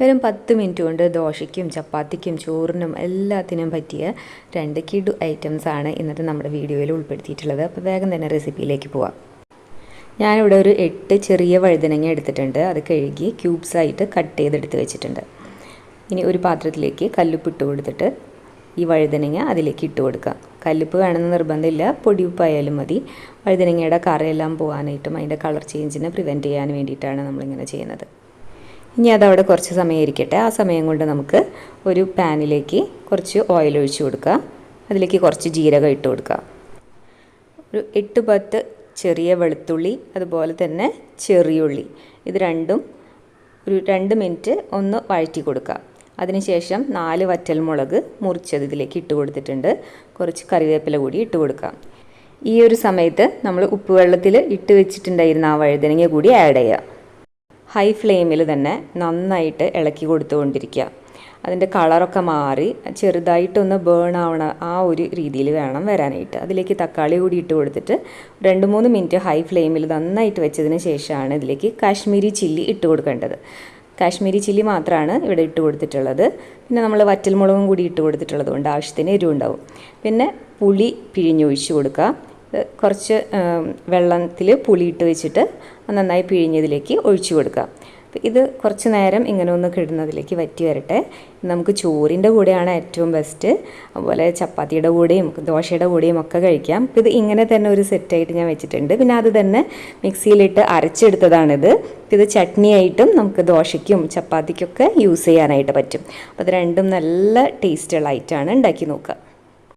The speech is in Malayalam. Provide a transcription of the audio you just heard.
വെറും പത്ത് മിനിറ്റ് കൊണ്ട് ദോശയ്ക്കും ചപ്പാത്തിക്കും ചോറിനും എല്ലാത്തിനും പറ്റിയ രണ്ട് കിഡു ഐറ്റംസ് ആണ് ഇന്നത്തെ നമ്മുടെ വീഡിയോയിൽ ഉൾപ്പെടുത്തിയിട്ടുള്ളത്. അപ്പോൾ വേഗം തന്നെ റെസിപ്പിയിലേക്ക് പോവാം. ഞാനിവിടെ ഒരു എട്ട് ചെറിയ വഴുതനങ്ങ എടുത്തിട്ടുണ്ട്. അത് കഴുകി ക്യൂബ്സായിട്ട് കട്ട് ചെയ്തെടുത്ത് വെച്ചിട്ടുണ്ട്. ഇനി ഒരു പാത്രത്തിലേക്ക് കല്ലുപ്പ് ഇട്ട് കൊടുത്തിട്ട് ഈ വഴുതനങ്ങ അതിലേക്ക് ഇട്ട് കൊടുക്കാം. കല്ലുപ്പ് വേണമെന്ന് നിർബന്ധമില്ല. പൊടിയുപ്പായാലും മതി. വഴുതനങ്ങയുടെ കറയെല്ലാം പോകാനായിട്ടും അതിന്റെ കളർ ചേഞ്ചിനെ പ്രിവെന്റ് ചെയ്യാൻ വേണ്ടിയിട്ടാണ് നമ്മളിങ്ങനെ ചെയ്യുന്നത്. ഇനി അതവിടെ കുറച്ച് സമയം ഇരിക്കട്ടെ. ആ സമയം കൊണ്ട് നമുക്ക് ഒരു പാനിലേക്ക് കുറച്ച് ഓയിൽ ഒഴിച്ചു കൊടുക്കുക. അതിലേക്ക് കുറച്ച് ജീരകം ഇട്ട് കൊടുക്കുക. ഒരു എട്ട് പത്ത് ചെറിയ വെളുത്തുള്ളി അതുപോലെ തന്നെ ചെറിയുള്ളി ഇത് രണ്ടും ഒരു രണ്ട് മിനിറ്റ് ഒന്ന് വഴറ്റി കൊടുക്കുക. അതിനുശേഷം നാല് വറ്റൽ മുളക് മുറിച്ചത് ഇതിലേക്ക് ഇട്ട് കൊടുത്തിട്ടുണ്ട്. കുറച്ച് കറിവേപ്പില കൂടി ഇട്ട് കൊടുക്കുക. ഈ ഒരു സമയത്ത് നമ്മൾ ഉപ്പുവെള്ളത്തിൽ ഇട്ട് വെച്ചിട്ടുണ്ടായിരുന്ന ആ വഴുതനങ്ങ കൂടി ആഡ് ചെയ്യുക. ഹൈ ഫ്ലെയിമിൽ തന്നെ നന്നായിട്ട് ഇളക്കി കൊടുത്തുകൊണ്ടിരിക്കുക. അതിന്റെ കളറൊക്കെ മാറി ചെറുതായിട്ടൊന്ന് ബേൺ ആവണ ആ ഒരു രീതിയിൽ വേണം വരാനായിട്ട്. അതിലേക്ക് തക്കാളി കൂടി ഇട്ട് കൊടുത്തിട്ട് രണ്ട് മൂന്ന് മിനിറ്റ് ഹൈ ഫ്ലെയിമിൽ നന്നായിട്ട് വെച്ചതിന് ശേഷമാണ് ഇതിലേക്ക് കാശ്മീരി ചില്ലി ഇട്ട് കൊടുക്കേണ്ടത്. കാശ്മീരി ചില്ലി മാത്രമാണ് ഇവിടെ ഇട്ട് കൊടുത്തിട്ടുള്ളത്. പിന്നെ നമ്മൾ വറ്റൽമുളകും കൂടി ഇട്ട് കൊടുത്തിട്ടുള്ളത് കൊണ്ട് ആവശ്യത്തിന് എരിവുണ്ടാവും. പിന്നെ പുളി പിഴിഞ്ഞൊഴിച്ച് കൊടുക്കുക. കുറച്ച് വെള്ളത്തിൽ പുളിയിട്ട് വെച്ചിട്ട് നന്നായി പിഴിഞ്ഞതിലേക്ക് ഒഴിച്ചു കൊടുക്കുക. ഇത് കുറച്ച് നേരം ഇങ്ങനെ ഒന്ന് കിടുന്നതിലേക്ക് വറ്റി വരട്ടെ. നമുക്ക് ചോറിന്റെ കൂടെയാണ് ഏറ്റവും ബെസ്റ്റ് അതുപോലെ ചപ്പാത്തിയുടെ കൂടെയും ദോശയുടെ കൂടെയും ഒക്കെ കഴിക്കാം. അപ്പോൾ ഇത് ഇങ്ങനെ തന്നെ ഒരു സെറ്റായിട്ട് ഞാൻ വെച്ചിട്ടുണ്ട്. പിന്നെ അത് തന്നെ മിക്സിയിലിട്ട് അരച്ചെടുത്തതാണിത്. ഇത് ചട്നിയായിട്ടും നമുക്ക് ദോശയ്ക്കും ചപ്പാത്തിക്കൊക്കെ യൂസ് ചെയ്യാനായിട്ട് പറ്റും. അപ്പോൾ അത് രണ്ടും നല്ല ടേസ്റ്റുള്ള ഐറ്റമാണ് ഉണ്ടാക്കി നോക്കുക.